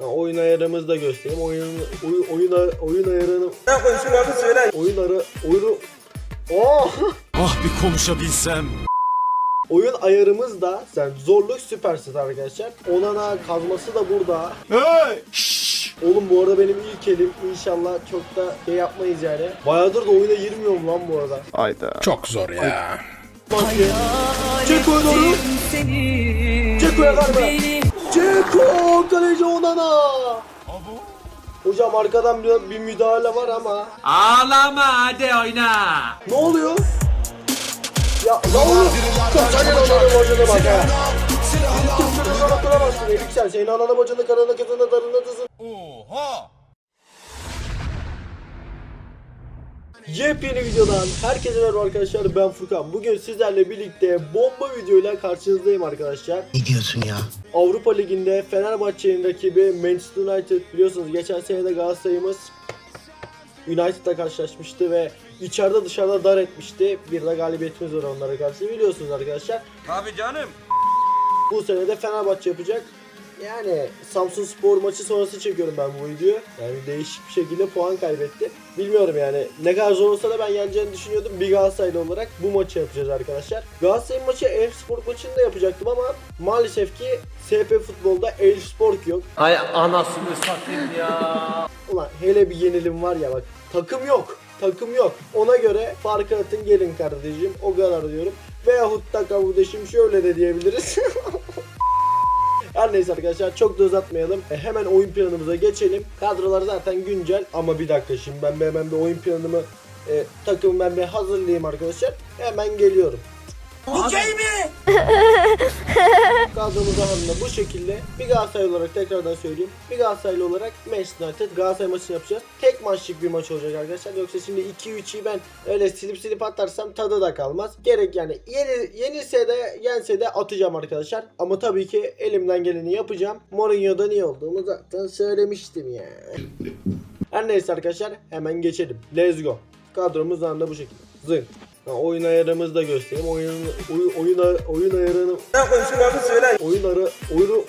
Oyun ayarımızı da göstereyim. Oyun oyun oyun, oyun ayarını Ne konuşuyorsun abi söyle. oyun ara oyunu Oh! Ah bir konuşabilsem. Oyun ayarımız da sen zorluk süpersin arkadaşlar. Onana kazması da burada. Hey! Oğlum bu arada benim ilk elim inşallah çok da şey yapmayız yani. Bayağıdır da oyuna girmiyorum lan bu arada. Hayda. Çok zor ya. Bak ya. Ceko doğru. Ceko'ya kalma. Ceko kaleci Onana. Hocam arkadan bir, bir müdahale var ama. Ağlama hadi oyna. Ne oluyor? Ya ne oluyor? Sen ananı bacını bak ha. Kimse de dokunamazsın Elik sen. Senin ananı bacını karını kızını darını tızını. Yepyeni videodan herkese merhaba arkadaşlar ben Furkan. Bugün sizlerle birlikte bomba videoyla karşınızdayım arkadaşlar. Ne diyorsun ya? Avrupa Ligi'nde Fenerbahçe'nin rakibi Manchester United biliyorsunuz geçen sene de Galatasaray'ımız United'la karşılaşmıştı ve içeride dışarıda dar etmişti. Bir de galibiyetimiz var onlara karşı biliyorsunuz arkadaşlar. Tabii canım. Bu sene de Fenerbahçe yapacak. Yani Samsun Spor maçı sonrası çekiyorum ben bu videoyu. Yani değişik bir şekilde puan kaybetti. Bilmiyorum yani ne kadar zor olsa da ben yeneceğini düşünüyordum. Bir Galatasaraylı olarak bu maçı yapacağız arkadaşlar. Galatasaray'ın maçı Elf Spor maçını da yapacaktım ama maalesef ki SP futbolda Elf Spor yok. Ay anasını satayım ya. Ulan hele bir yenilim var ya bak takım yok. Takım yok. Ona göre farkı atın gelin kardeşim. O kadar diyorum. Veyahut da kardeşim şöyle de diyebiliriz. Her neyse arkadaşlar çok da uzatmayalım. E, hemen oyun planımıza geçelim. Kadrolar zaten güncel ama bir dakika şimdi ben bir hemen bir oyun planımı e, takımı ben bir hazırlayayım arkadaşlar. Hemen geliyorum. Okey mi? Kadromuz aslında bu şekilde. Bir Galatasaray olarak tekrardan söyleyeyim. Bir Galatasaraylı olarak Manchester United Galatasaray maçını yapacağız. Tek maçlık bir maç olacak arkadaşlar. Yoksa şimdi 2-3'ü ben öyle silip silip atarsam tadı da kalmaz. Gerek yani yeni, yenilse de yense de atacağım arkadaşlar. Ama tabii ki elimden geleni yapacağım. Mourinho'dan iyi olduğumu zaten söylemiştim ya. Her neyse arkadaşlar hemen geçelim. Let's go. Kadromuz da bu şekilde. Zın. Ha, oyun ayarımızı da göstereyim. Oyun oyun oyun, oyun ayarını Ne konuşuyorsun abi söyle. oyun ara oyunu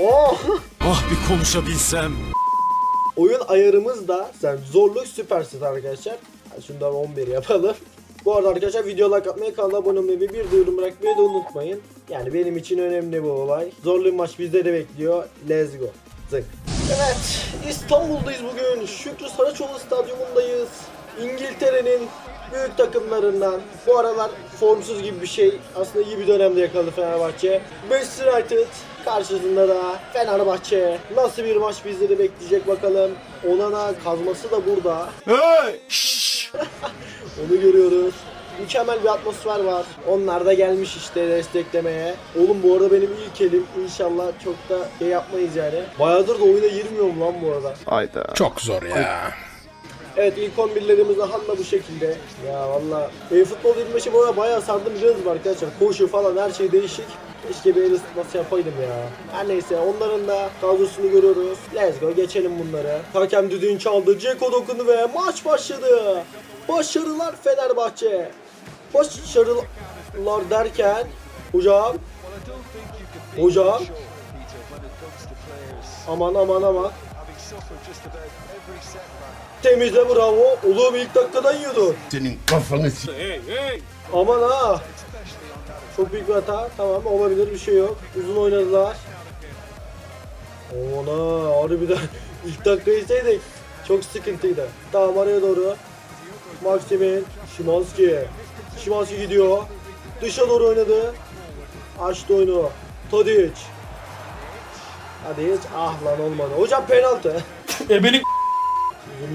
Oh! Ah bir konuşabilsem. oyun ayarımız da sen zorluk süpersin arkadaşlar. Ha, Şundan 11 yapalım. Bu arada arkadaşlar video like atmayı, kanala abone olmayı ve bir duyuru bırakmayı da unutmayın. Yani benim için önemli bu olay. Zorlu maç bizleri bekliyor. Let's go. Zık. Evet, İstanbul'dayız bugün. Şükrü Saraçoğlu Stadyumundayız. İngiltere'nin büyük takımlarından. Bu aralar formsuz gibi bir şey. Aslında iyi bir dönemde yakaladı Fenerbahçe. Manchester United karşısında da Fenerbahçe. Nasıl bir maç bizleri bekleyecek bakalım. Onana kazması da burada. Hey! Şşş! Onu görüyoruz. Mükemmel bir atmosfer var. Onlar da gelmiş işte desteklemeye. Oğlum bu arada benim ilk elim. İnşallah çok da şey yapmayız yani. Bayağıdır da oyuna girmiyorum lan bu arada. Hayda. Çok zor ya. Evet ilk 11'lerimiz Han'la bu şekilde. Ya valla. E, futbol 25'i bu arada bayağı sardım biliyorsunuz mu arkadaşlar. Koşu falan her şey değişik. Keşke bir el ısıtması yapaydım ya. Her neyse onların da kadrosunu görüyoruz. Let's go geçelim bunları. Hakem düdüğün çaldı. Ceko dokundu ve maç başladı. Başarılar Fenerbahçe. Başarılar derken hocam hocam aman aman aman temizle bravo. Oğlum ilk dakikadan yiyordu. Senin kafanı s- aman ha. Çok büyük bir hata. Tamam olabilir bir şey yok. Uzun oynadılar. Ha harbiden. İlk dakika izleydik. Çok sıkıntıydı. Tamam araya doğru. Maximin Şimanski Şimanski gidiyor. Dışa doğru oynadı. Açtı oyunu. Tadic. Tadic ah lan olmadı. Hocam penaltı. Ebenin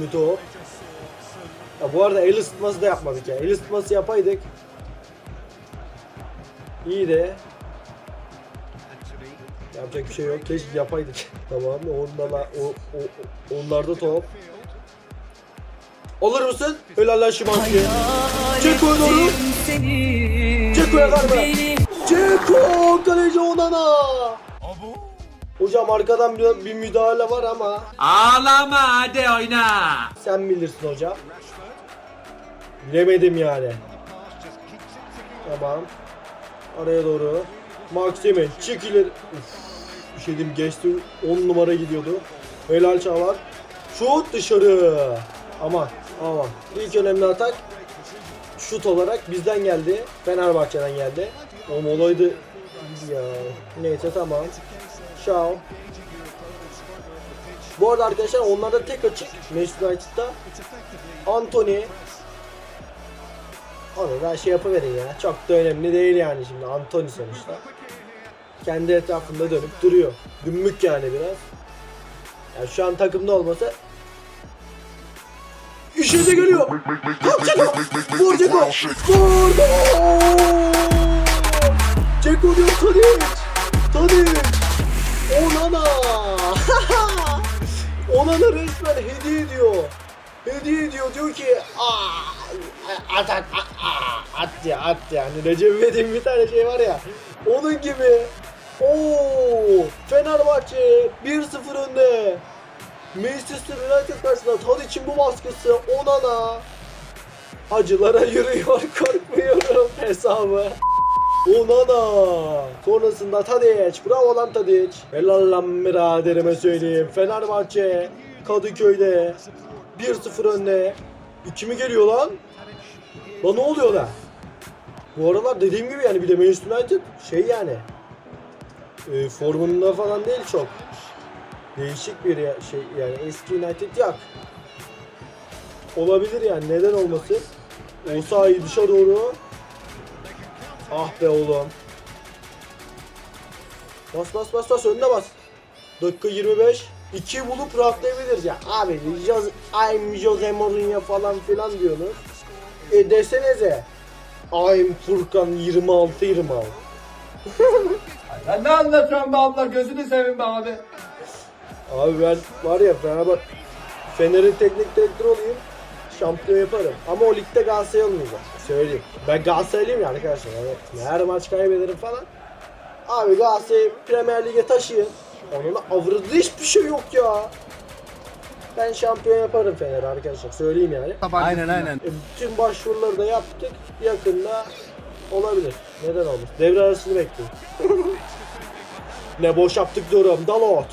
Bir top. Ya bu arada el ısıtması da yapmadık ya. El ısıtması yapaydık. İyi de. Yapacak bir şey yok. Keşke yapaydık. tamam. Onda o, o, o- onlarda top. Alır mısın? Helal Şimanski. Ceko'ya doğru. Ceko'ya kalma. Ceko kaleci Onana. Hocam arkadan bir, bir müdahale var ama Ağlama hadi oyna. Sen bilirsin hocam. Bilemedim yani. Tamam. Araya doğru. Maximin çekilir. Uf, Bir şey diyeyim geçti 10 numara gidiyordu. Helal Çağlar. Şut dışarı. Aman aman. İlk önemli atak şut olarak bizden geldi. Fenerbahçe'den geldi. O molaydı. Ya neyse tamam. Şao. Bu arada arkadaşlar onlarda tek açık Manchester United'da Anthony onu da şey yapıverin ya. Çok da önemli değil yani şimdi Anthony sonuçta. Kendi etrafında dönüp duruyor. Dümbük yani biraz. Yani şu an takımda olmasa de geliyor. Kalk Ceko. Vur Ceko. Vurdu. Ceko diyor Tadic. Tadic. Onana. Onana resmen hediye ediyor. Hediye ediyor. Diyor ki Aa, at at at, at ya at yani Recep İvedik'in bir tane şey var ya onun gibi. Oo Fenerbahçe 1-0 önde. Manchester United karşısında Tadic'in bu baskısı Onana. Acılara yürüyor korkmuyorum hesabı Onana Sonrasında Tadic Bravo lan Tadic Helal lan biraderime söyleyeyim Fenerbahçe Kadıköy'de 1-0 önde 2 mi geliyor lan? Lan ne oluyor lan? Bu aralar dediğim gibi yani bir de Manchester United şey yani e, formunda falan değil çok. Değişik bir şey yani eski United yok. Olabilir yani neden olmasın? Osayi dışa doğru. Ah be oğlum. Bas bas bas bas önüne bas. Dakika 25. 2 bulup rahatlayabiliriz ya. Abi Jose, I'm Jose Mourinho falan filan diyorsunuz. E desenize. I'm Furkan 26 26. Ben ne anlatıyorum be abla gözünü seveyim be abi. Abi ben var ya Fenerbahçe Fener'in teknik direktörü olayım. Şampiyon yaparım. Ama o ligde Galatasaray olmayacak. Söyleyeyim. Ben Galatasaraylıyım ya arkadaşlar. Yani her maç kaybederim falan. Abi Galatasaray'ı Premier Lig'e taşıyın. Onun avırında hiçbir şey yok ya. Ben şampiyon yaparım Fener arkadaşlar. Söyleyeyim yani. Aynen aynen. E, bütün başvuruları da yaptık. Yakında olabilir. Neden olmaz? Devre arasını bekliyorum. ne boş yaptık diyorum. Dalot.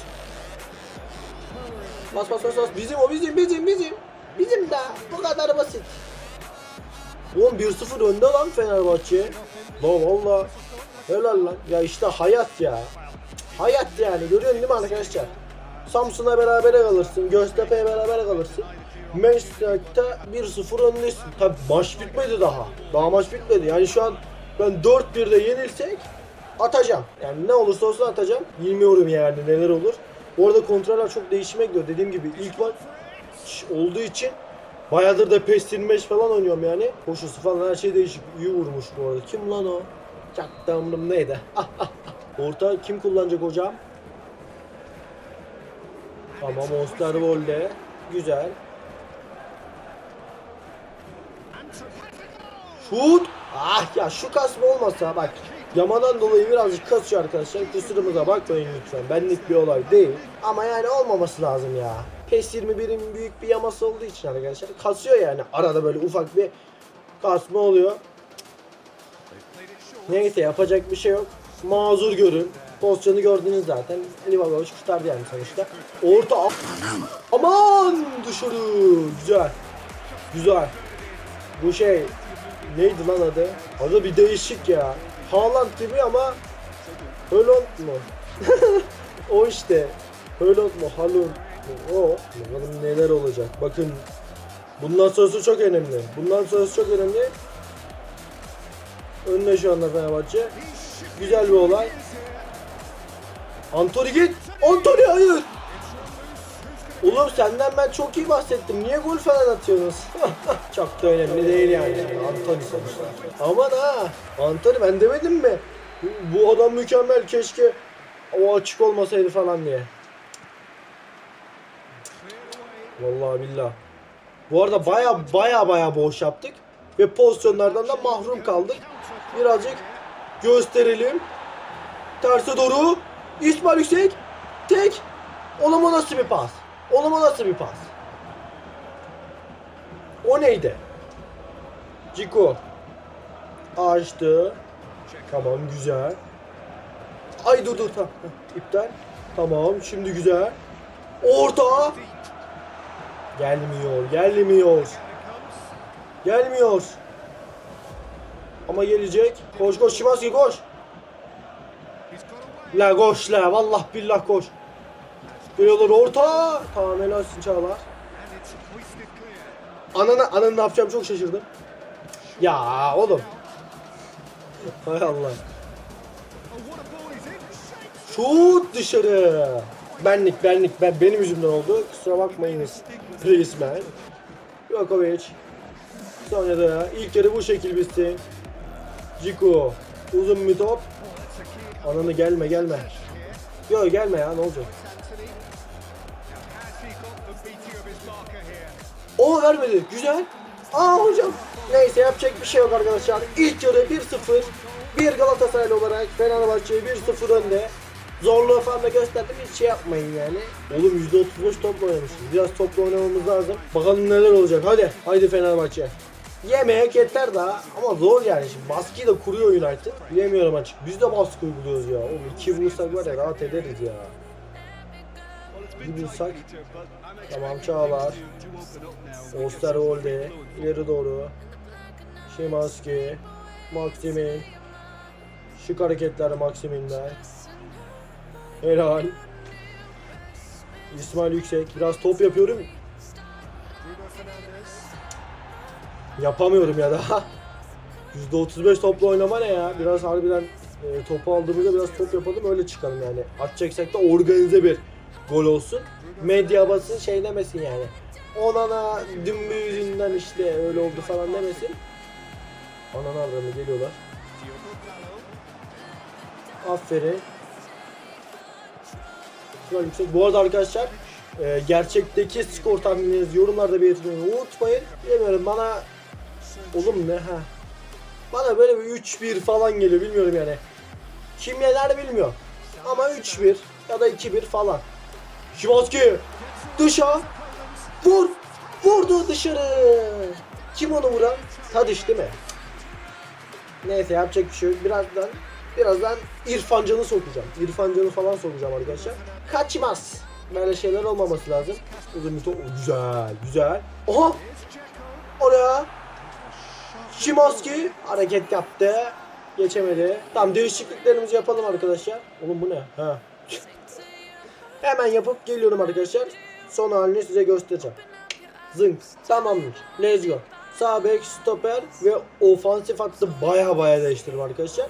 Bas bas bas bas. Bizim o bizim bizim bizim. Bizim de. Bu kadar basit. Oğlum 1-0 önde lan Fenerbahçe. Lan valla. Helal lan. Ya işte hayat ya. Hayat yani. Görüyorsun değil mi arkadaşlar? Samsun'a beraber kalırsın. Göztepe'ye beraber kalırsın. Manchester United'da 1-0 öndesin. Tabi maç bitmedi daha. Daha maç bitmedi. Yani şu an ben 4-1'de yenilsek atacağım. Yani ne olursa olsun atacağım. Bilmiyorum yani neler olur. Bu arada kontroller çok değişime gidiyor. Dediğim gibi ilk maç olduğu için bayağıdır da PES 25 falan oynuyorum yani. Koşusu falan her şey değişik. İyi vurmuş bu arada. Kim lan o? Çaktığımdım neydi? Orta kim kullanacak hocam? Tamam Osterwolde. Güzel. Şut! Ah ya şu kasma olmasa bak Yamadan dolayı birazcık kasıyor arkadaşlar. Kusurumuza bakmayın lütfen. Benlik bir olay değil. Ama yani olmaması lazım ya. PES 21'in büyük bir yaması olduğu için arkadaşlar. Kasıyor yani. Arada böyle ufak bir kasma oluyor. Neyse yapacak bir şey yok. Mazur görün. Pozisyonu gördünüz zaten. Livakovic kurtardı yani sonuçta. Orta. Aman dışarı. Güzel. Güzel. Bu şey neydi lan adı? Adı bir değişik ya. Haaland gibi ama Haaland mu? o işte. Haaland mu? Haaland mu? O. Bakalım neler olacak. Bakın. Bundan sonrası çok önemli. Bundan sonrası çok önemli. Önüne şu anda Fenerbahçe. Güzel bir olay. Antony git. Antony hayır. Oğlum senden ben çok iyi bahsettim. Niye gol falan atıyorsunuz? çok da önemli değil yani. Antony sonuçta. Aman ha. Antony ben demedim mi? Bu adam mükemmel. Keşke o açık olmasaydı falan diye. Vallahi billah. Bu arada baya baya baya boş yaptık. Ve pozisyonlardan da mahrum kaldık. Birazcık gösterelim. Terse doğru. İsmail Yüksek. Tek. Oğlum o nasıl bir pas? Oğlum o nasıl bir pas? O neydi? Ciko. Açtı. Tamam güzel. Ay dur dur tamam. İptal. Tamam şimdi güzel. Orta. Gelmiyor, gelmiyor. Gelmiyor. Ama gelecek. Koş koş Şimanski koş. La koş la vallah billah koş. Geliyorlar orta. Tamam helalsin Çağlar. Anana, ananı ne yapacağım çok şaşırdım. Ya oğlum. Hay Allah. Şut dışarı. Benlik benlik ben benim yüzümden oldu. Kusura bakmayınız. Resmen. Jokovic. Sonra da ilk yarı bu şekil bitsin. Ciku. Uzun bir top. Ananı gelme gelme. Yok gelme ya ne olacak? O vermedi. Güzel. Aa hocam. Neyse yapacak bir şey yok arkadaşlar. İlk yarı 1-0. Bir Galatasaraylı olarak Fenerbahçe 1-0 önde. Zorluğu falan da gösterdim. Hiç şey yapmayın yani. Oğlum %35 topla oynamışız. Biraz topla oynamamız lazım. Bakalım neler olacak. Hadi. Haydi Fenerbahçe. Yemeğe yeter daha ama zor yani şimdi baskıyı da kuruyor United. Bilemiyorum açık. Biz de baskı uyguluyoruz ya. Oğlum iki vursak var ya rahat ederiz ya. Bir vursak. Tamam Çağlar. Osterwolde. ileri doğru. Şimanski. Maksimin. Şık hareketler Maksimin'den. Helal. İsmail Yüksek. Biraz top yapıyorum. Yapamıyorum ya daha. %35 topla oynama ne ya? Biraz harbiden e, topu aldığımızda biraz top yapalım öyle çıkalım yani. Atacaksak da organize bir gol olsun. Medya basın şey demesin yani. Onana dümbü yüzünden işte öyle oldu falan demesin. Anana avramı geliyorlar. Aferin. İsmail Yüksek. Bu arada arkadaşlar e, gerçekteki skor tahminlerinizi yorumlarda belirtmeyi unutmayın. Bilmiyorum bana Oğlum ne ha? Bana böyle bir 3-1 falan geliyor bilmiyorum yani. Kim yener bilmiyorum. Ama 3-1 ya da 2-1 falan. Şimanski dışa vur vurdu dışarı. Kim onu vuran? Tadiş değil mi? Neyse yapacak bir şey yok. Birazdan birazdan İrfan Can'ı sokacağım. İrfan Can'ı falan sokacağım arkadaşlar. Kaçmaz. Böyle şeyler olmaması lazım. Uzun bir top. O, Güzel, güzel. Oha! Oraya Şimanski hareket yaptı. Geçemedi. Tamam değişikliklerimizi yapalım arkadaşlar. Oğlum bu ne? Ha. Hemen yapıp geliyorum arkadaşlar. Son halini size göstereceğim. Zınk. Tamamdır. Let's go. Sağ bek, stoper ve ofansif hattı baya baya değiştirdim arkadaşlar.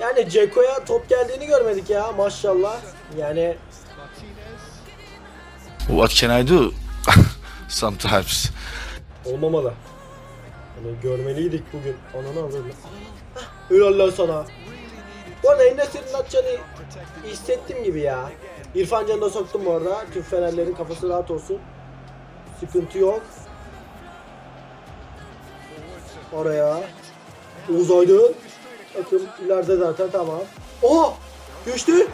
Yani Ceko'ya top geldiğini görmedik ya maşallah. Yani What can I do? Sometimes. olmamalı. Hani görmeliydik bugün. Ananı. Helal lan sana. Bu arada Enes'in atacağını hissettim gibi ya. İrfan Can'ı da soktum bu arada. Tüm Fenerlerin kafası rahat olsun. Sıkıntı yok. Oraya. Oğuz Takım ileride zaten tamam. Oha! Düştü.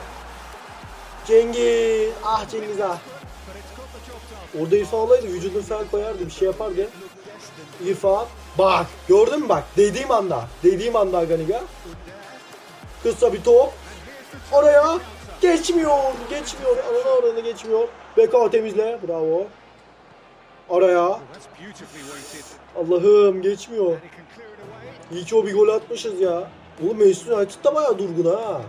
Cengiz. Ah Cengiz ah. Orada İrfan olaydı vücudunu falan koyardı bir şey yapardı. İrfan. Bak gördün mü bak dediğim anda. Dediğim anda Aganiga. Kısa bir top. Oraya. Geçmiyor. Geçmiyor. Alana oranı geçmiyor. Beka temizle. Bravo. Araya. Allah'ım geçmiyor. İyi ki o bir gol atmışız ya. Oğlum Manchester United da bayağı durgun ha.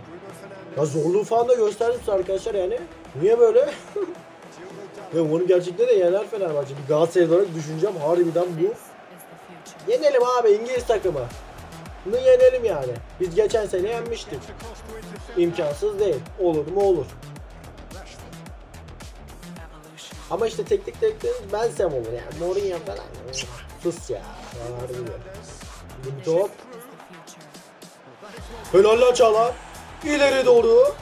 Ya zorluğu falan da gösterdim size arkadaşlar yani. Niye böyle? ya bunu gerçekten de yener Fenerbahçe. Bir Galatasaray olarak düşüneceğim. Harbiden bu. Yenelim abi İngiliz takımı. Bunu yenelim yani. Biz geçen sene yenmiştik. İmkansız değil. Olur mu olur. Ama işte teknik direktörümüz Bensem olur yani. Mourinho falan. Sus ya. Harbiden. Bir top. Helal lan Çağlar. İleri doğru.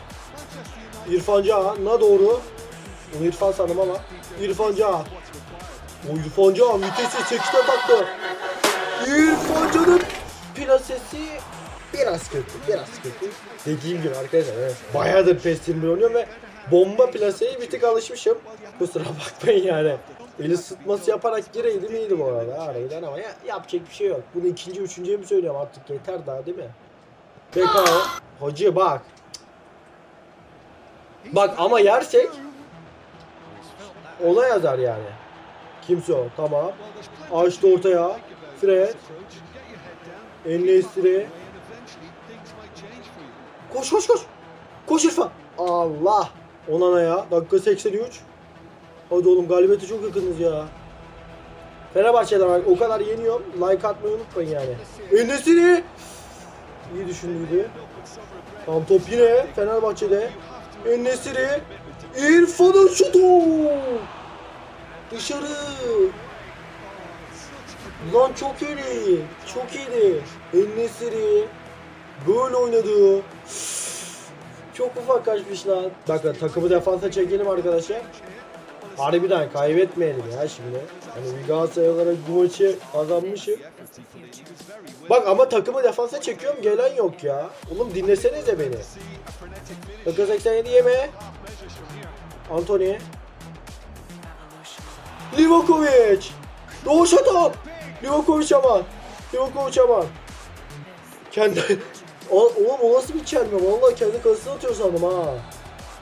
İrfan Can'a doğru. Onu İrfan sandım ama. İrfan Can. O İrfan Can vitesi 8'e taktı. İrfan Can'ın plasesi biraz kötü, biraz kötü. Dediğim gibi arkadaşlar evet, bayağıdır PES 21 oynuyorum ve bomba plaseye bir tık alışmışım. Kusura bakmayın yani. Eli sıtması yaparak gireydim iyiydi bu arada harbiden ama ya, yapacak bir şey yok. Bunu ikinci, üçüncüye mi söylüyorum artık yeter daha değil mi? BKO. Hoca bak. Bak ama yersek ona yazar yani. Kimse o. Tamam. Açtı ortaya. Fred. Enesiri. Koş koş koş. Koş İrfan. Allah. Onana ya. Dakika 83. Hadi oğlum galibiyete çok yakınız ya. Fenerbahçe'den o kadar yeniyorum. Like atmayı unutmayın yani. Enesiri. İyi düşündüydü. Tam top yine Fenerbahçe'de. Enesiri. İrfan'ın şutu. Dışarı. Lan çok iyiydi. Çok iyiydi. Enesiri. Böyle oynadı. Çok ufak kaçmış lan. Bakın takımı defansa çekelim arkadaşlar. Harbiden kaybetmeyelim ya şimdi. Hani bir Galatasaray olarak bu maçı kazanmışım. Bak ama takımı defansa çekiyorum gelen yok ya. Oğlum dinlesenize beni. Dakika 87 yeme. Anthony. Livakovic. Doğuş atam. Livakovic aman. Livakovic aman. Kendi... Oğlum o nasıl bir çelme? Vallahi kendi kasını atıyor sandım ha.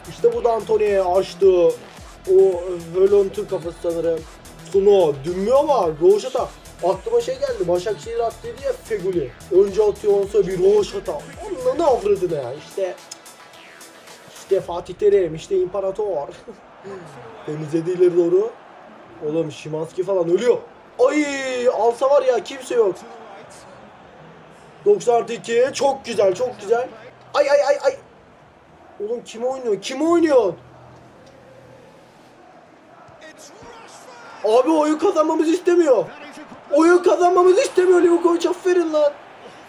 İşte burada Anthony'ye açtı. O Hölönt'ün kafası sanırım. Suno, dümmü ama Roşata. Aklıma şey geldi. Başakşehir attıydı ya Feguli. Önce atıyor onsa bir Roşata. Onunla ne avradı ya işte. İşte Fatih Terim, işte İmparator. Temizledi doğru. Oğlum Şimanski falan ölüyor. Ay alsa var ya kimse yok. 92 çok güzel çok güzel. Ay ay ay ay. Oğlum kim oynuyor? Kim oynuyor? Abi oyun kazanmamızı istemiyor. Oyun kazanmamızı istemiyor Livakovic aferin lan.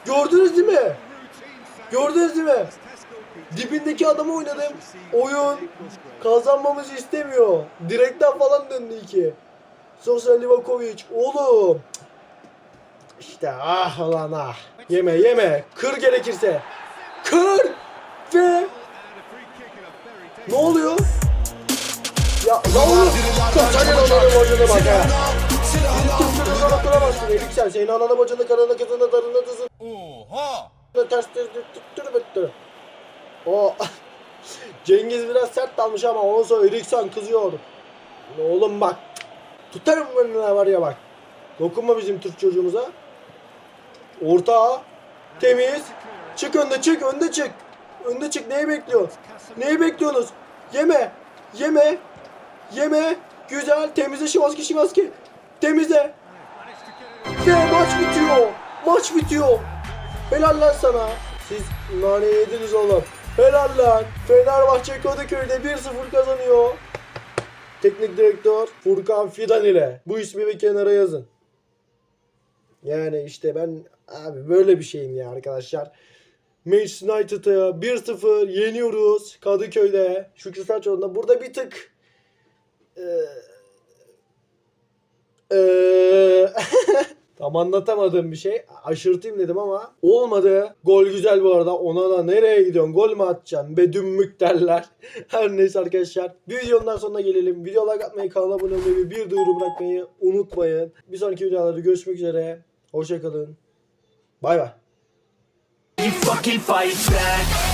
Gördünüz değil mi? Gördünüz değil mi? Dibindeki adamı oynadım. Oyun kazanmamızı istemiyor. Direkten falan döndü iki. Sosyal Livakovic oğlum. İşte ah lan ah. Yeme yeme. Kır gerekirse. Kır. Ve ne oluyor? Ya lan. Sen. Senin ananı bacını karına kızını darına tızını. Oha. Ters ters tür bitti. O Cengiz biraz sert dalmış ama ondan sonra Eriksen kızıyor. Oğlum bak. Tutarım önüne var ya bak. Dokunma bizim Türk çocuğumuza. Orta. Temiz. Çık önde çık önde çık. Önde çık neyi bekliyorsun? Neyi bekliyorsunuz? Yeme. Yeme. Yeme. Güzel. Temizle Şimanski Şimanski. Temizle. Ve maç bitiyor. Maç bitiyor. Helal sana. Siz nane yediniz oğlum. Helal. Fenerbahçe Kadıköy'de 1-0 kazanıyor. Teknik direktör Furkan Fidan ile. Bu ismi bir kenara yazın. Yani işte ben abi böyle bir şeyim ya arkadaşlar. Manchester United'ı 1-0 yeniyoruz Kadıköy'de. Şükrü Saraçoğlu'nda burada bir tık eee eee Tam anlatamadığım bir şey. Aşırtayım dedim ama olmadı. Gol güzel bu arada. Ona da nereye gidiyorsun? Gol mü atacaksın? Be dümmük derler. Her neyse arkadaşlar. Bir videonun sonuna gelelim. Video like atmayı, kanala abone olmayı ve bir duyuru bırakmayı unutmayın. Bir sonraki videolarda görüşmek üzere. Hoşçakalın. Bay bay. You fucking fight back.